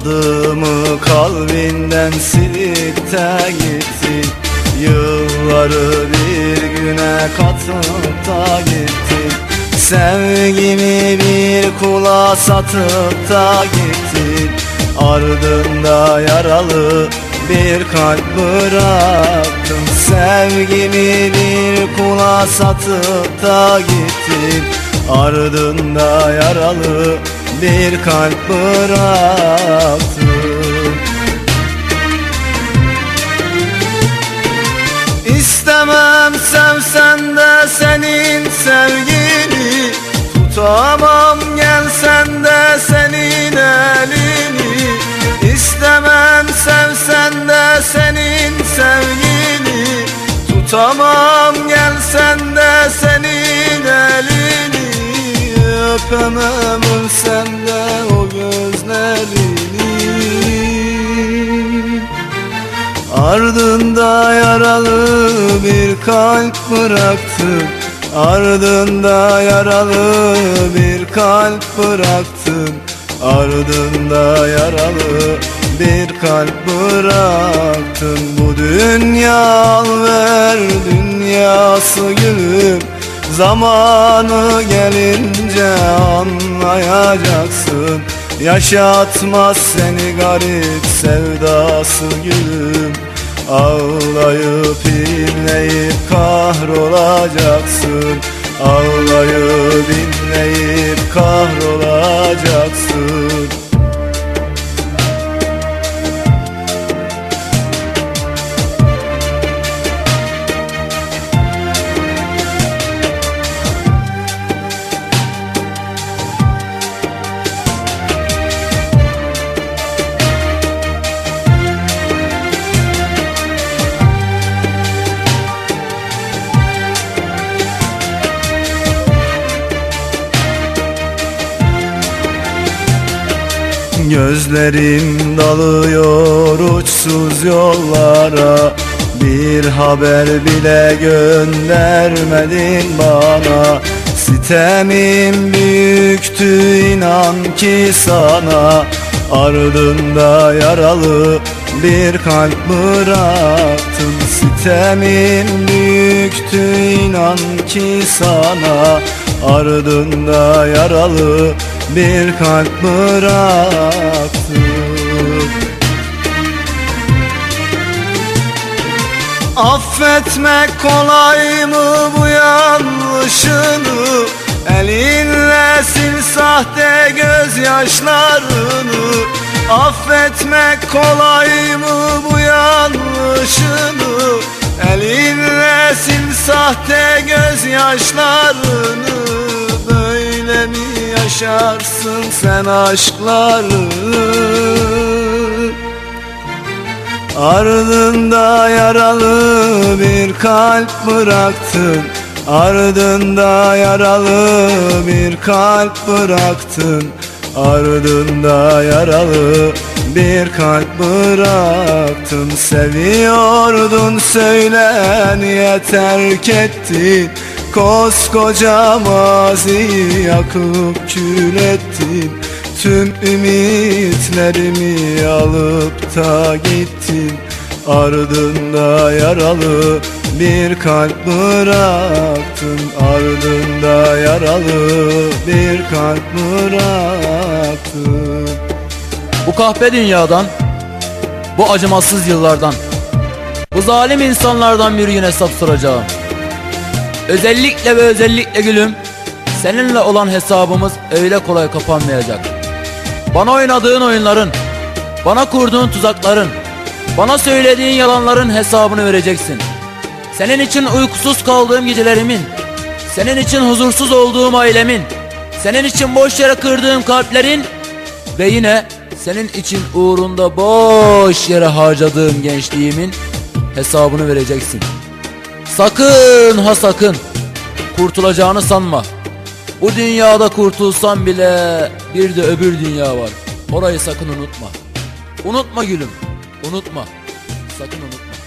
Adımı kalbinden silip de gittin Yılları bir güne katıp da gittin Sevgimi bir kula satıp da gittin Ardında yaralı bir kalp bıraktın Sevgimi bir kula satıp da gittin Ardında yaralı bir kalp bıraktın İstemem sevsen de senin sevgini Tutamam gelsen de senin elini. İstemem sevsen de senin sevgini Tutamam gelsen de senin elini. Öpemem Ardında yaralı bir kalp bıraktın Ardında yaralı bir kalp bıraktın Ardında yaralı bir kalp bıraktın Bu dünya ver dünyası gülüm Zamanı gelince anlayacaksın. Yaşatmaz seni garip sevdası gülüm Ağlayıp inleyip kahrolacaksın. Ağlayıp inleyip kahrolacaksın Gözlerim dalıyor uçsuz yollara. Bir haber bile göndermedin bana. Sitemim büyüktü inan ki sana. Ardında yaralı bir kalp bıraktım. Sitemim büyüktü inan ki sana. Ardında yaralı bir kalp bıraktım Affetmek kolay mı bu yanlışını? Elinle sil sahte gözyaşlarını. Affetmek kolay mı bu yanlışını? Elinle sil sahte gözyaşlarını yaşarsın sen aşkları. Ardında yaralı bir kalp bıraktın. Ardında yaralı bir kalp bıraktın. Ardında yaralı bir kalp bıraktın. Seviyordun söyle niye terk ettin Koskoca maziyi yakıp kül ettin. Tüm ümitlerimi alıp da gittin. Ardında yaralı bir kalp bıraktın. Ardında yaralı bir kalp bıraktın. Bu kahpe dünyadan, bu acımasız yıllardan, bu zalim insanlardan bir gün hesap soracağım. Özellikle ve özellikle gülüm, seninle olan hesabımız öyle kolay kapanmayacak. Bana oynadığın oyunların, bana kurduğun tuzakların, bana söylediğin yalanların hesabını vereceksin. Senin için uykusuz kaldığım gecelerimin, senin için huzursuz olduğum ailemin, senin için boş yere kırdığım kalplerin ve yine senin için uğrunda boş yere harcadığım gençliğimin hesabını vereceksin. Sakın ha sakın kurtulacağını sanma. Bu dünyada kurtulsan bile bir de öbür dünya var. Orayı sakın unutma. Unutma gülüm. Unutma. Sakın unutma.